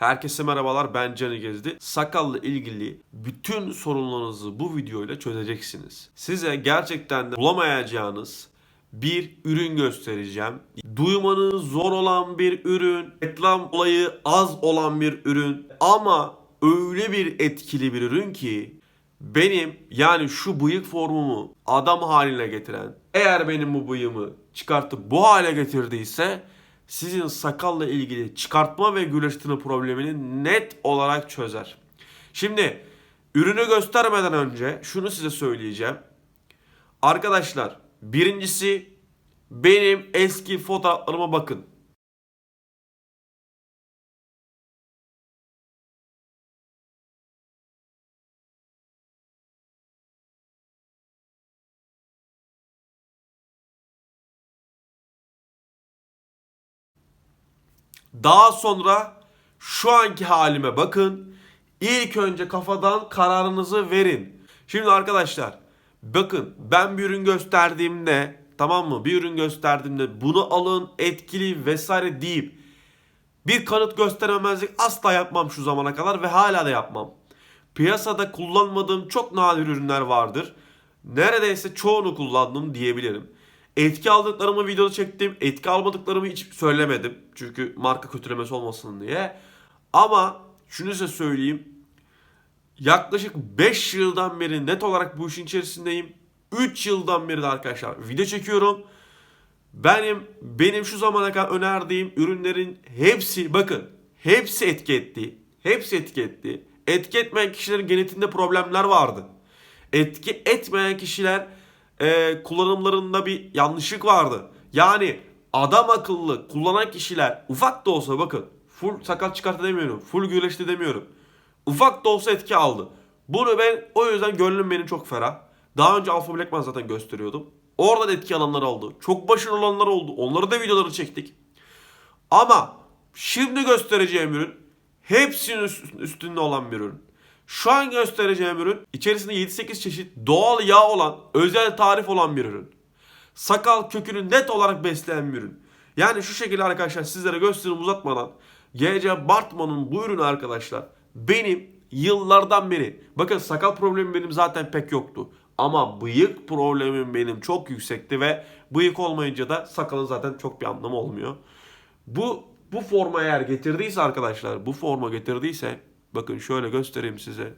Herkese merhabalar ben Cani Gezdi. Sakalla ilgili bütün sorunlarınızı bu videoyla çözeceksiniz. Size gerçekten de bulamayacağınız bir ürün göstereceğim. Duymanız zor olan bir ürün, reklam olayı az olan bir ürün ama öyle bir etkili bir ürün ki benim yani şu bıyık formumu adam haline getiren eğer benim bu bıyığımı çıkartıp bu hale getirdiyse sizin sakalla ilgili çıkartma ve güleştirme problemini net olarak çözer. Şimdi ürünü göstermeden önce şunu size söyleyeceğim. Arkadaşlar birincisi benim eski fotoğraflarıma bakın. Daha sonra şu anki halime bakın. İlk önce kafadan kararınızı verin. Şimdi arkadaşlar bakın ben bir ürün gösterdiğimde tamam mı? Bir ürün gösterdiğimde bunu alın etkili vesaire deyip bir kanıt gösterememezlik asla yapmam şu zamana kadar ve hala da yapmam. Piyasada kullanmadığım çok nadir ürünler vardır. Neredeyse çoğunu kullandım diyebilirim. Etki aldıklarımı videoda çektim. Etki almadıklarımı hiç söylemedim. Çünkü marka kötülemesi olmasın diye. Ama şunu size söyleyeyim. Yaklaşık 5 yıldan beri net olarak bu işin içerisindeyim. 3 yıldan beri de arkadaşlar video çekiyorum. Benim benim şu zamana kadar önerdiğim ürünlerin hepsi bakın hepsi etki etti. Hepsi etki etti. Etki etmeyen kişilerin genetiğinde problemler vardı. Etki etmeyen kişiler e, kullanımlarında bir yanlışlık vardı. Yani adam akıllı kullanan kişiler ufak da olsa bakın full sakat çıkarttı demiyorum. Full güreşti demiyorum. Ufak da olsa etki aldı. Bunu ben o yüzden gönlüm benim çok ferah. Daha önce Alpha Blackman zaten gösteriyordum. Orada da etki alanlar oldu. Çok başarılı olanlar oldu. Onları da videoları çektik. Ama şimdi göstereceğim ürün hepsinin üst- üstünde olan bir ürün. Şu an göstereceğim ürün içerisinde 7-8 çeşit doğal yağ olan, özel tarif olan bir ürün. Sakal kökünü net olarak besleyen bir ürün. Yani şu şekilde arkadaşlar sizlere göstereyim uzatmadan. GC Bartman'ın bu ürünü arkadaşlar benim yıllardan beri bakın sakal problemim benim zaten pek yoktu. Ama bıyık problemim benim çok yüksekti ve bıyık olmayınca da sakalın zaten çok bir anlamı olmuyor. Bu bu forma eğer getirdiyse arkadaşlar bu forma getirdiyse bakın şöyle göstereyim size.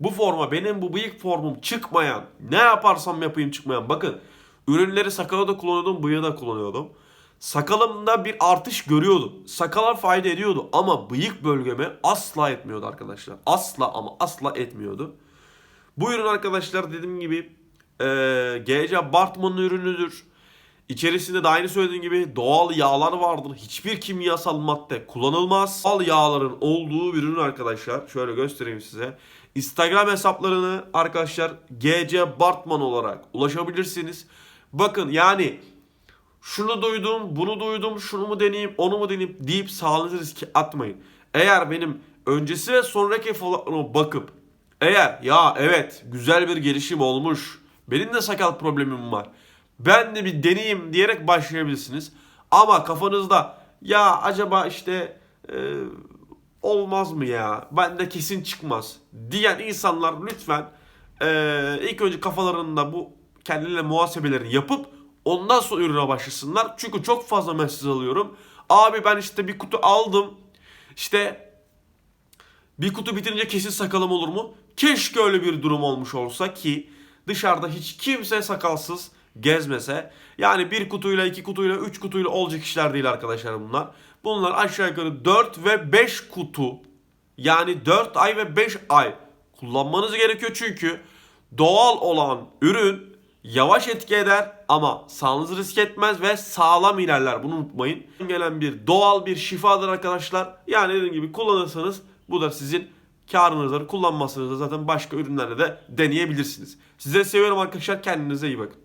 Bu forma benim bu bıyık formum çıkmayan ne yaparsam yapayım çıkmayan bakın ürünleri sakala da kullanıyordum bıyığı da kullanıyordum. Sakalımda bir artış görüyordum. Sakala fayda ediyordu ama bıyık bölgeme asla etmiyordu arkadaşlar. Asla ama asla etmiyordu. Bu ürün arkadaşlar dediğim gibi eee GC Bartman'ın ürünüdür. İçerisinde de aynı söylediğim gibi doğal yağlar vardır. Hiçbir kimyasal madde kullanılmaz. Doğal yağların olduğu bir ürün arkadaşlar. Şöyle göstereyim size. Instagram hesaplarını arkadaşlar GC Bartman olarak ulaşabilirsiniz. Bakın yani şunu duydum, bunu duydum, şunu mu deneyeyim, onu mu deneyeyim deyip sağlığınızı riske atmayın. Eğer benim öncesi ve sonraki fotoğraflarıma bakıp eğer ya evet güzel bir gelişim olmuş, benim de sakal problemim var, ben de bir deneyeyim diyerek başlayabilirsiniz. Ama kafanızda ya acaba işte e, olmaz mı ya, ben de kesin çıkmaz diyen insanlar lütfen e, ilk önce kafalarında bu kendilerine muhasebelerini yapıp Ondan sonra ürüne başlasınlar. Çünkü çok fazla mesaj alıyorum. Abi ben işte bir kutu aldım. İşte bir kutu bitince kesin sakalım olur mu? Keşke öyle bir durum olmuş olsa ki dışarıda hiç kimse sakalsız gezmese. Yani bir kutuyla, iki kutuyla, üç kutuyla olacak işler değil arkadaşlar bunlar. Bunlar aşağı yukarı 4 ve 5 kutu yani 4 ay ve 5 ay kullanmanız gerekiyor çünkü doğal olan ürün yavaş etki eder ama sağlığınızı risk etmez ve sağlam ilerler. Bunu unutmayın. Gelen bir doğal bir şifadır arkadaşlar. Yani dediğim gibi kullanırsanız bu da sizin karınızdır. Kullanmazsanız da zaten başka ürünlerle de deneyebilirsiniz. Sizleri seviyorum arkadaşlar. Kendinize iyi bakın.